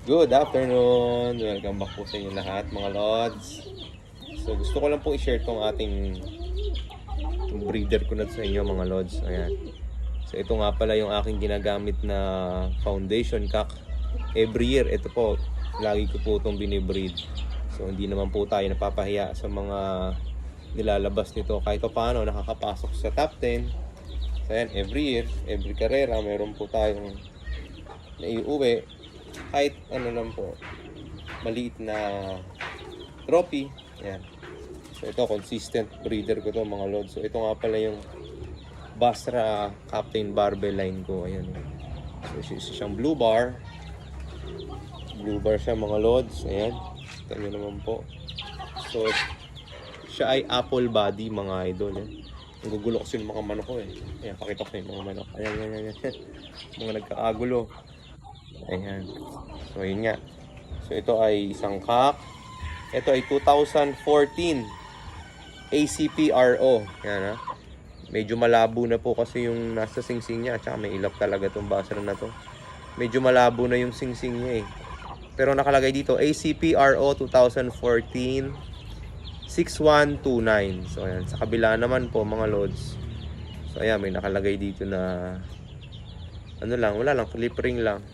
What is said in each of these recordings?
Good afternoon! Welcome back po sa inyo lahat mga Lods. So gusto ko lang po i-share tong ating itong breeder ko na sa inyo mga Lods. Ayan. So ito nga pala yung aking ginagamit na foundation cock. Every year, ito po, lagi ko po itong binibreed. So hindi naman po tayo napapahiya sa mga nilalabas nito. Kahit pa paano, nakakapasok sa top 10. So ayan, every year, every karera, meron po tayong naiuwi kahit ano lang po maliit na trophy yan so ito consistent breeder ko to mga lods so ito nga pala yung Basra Captain Barbell line ko ayan so isa siyang blue bar blue bar siya mga lods ayan kita nyo naman po so siya ay apple body mga idol yan Nagugulo kasi yung mga manok ko eh. Ayan, pakita ko yung mga manok. Ayan, ayan, ayan. ayan. mga nagkaagulo. Ayan. So, yun nga. So, ito ay isang cock. Ito ay 2014 ACPRO. Yan ha. Medyo malabo na po kasi yung nasa singsing niya. Tsaka may ilap talaga itong basra na to. Medyo malabo na yung singsing niya eh. Pero nakalagay dito, ACPRO 2014 6129. So, ayan. Sa kabila naman po, mga loads. So, ayan. May nakalagay dito na ano lang, wala lang, clip ring lang.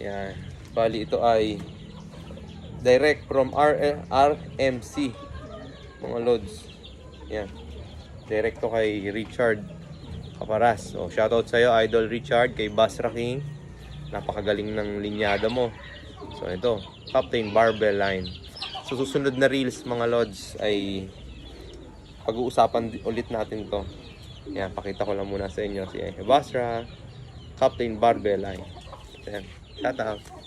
Yan. Bali ito ay direct from R RMC. Mga loads. Yan. Direct to kay Richard Caparas. So, shoutout sa'yo, Idol Richard, kay Basra King. Napakagaling ng linyada mo. So, ito, Captain Barbell Line. So, susunod na reels, mga lods, ay pag-uusapan ulit natin to. Yan, pakita ko lang muna sa inyo si Basra, Captain Barbell Line. Ayan. Out.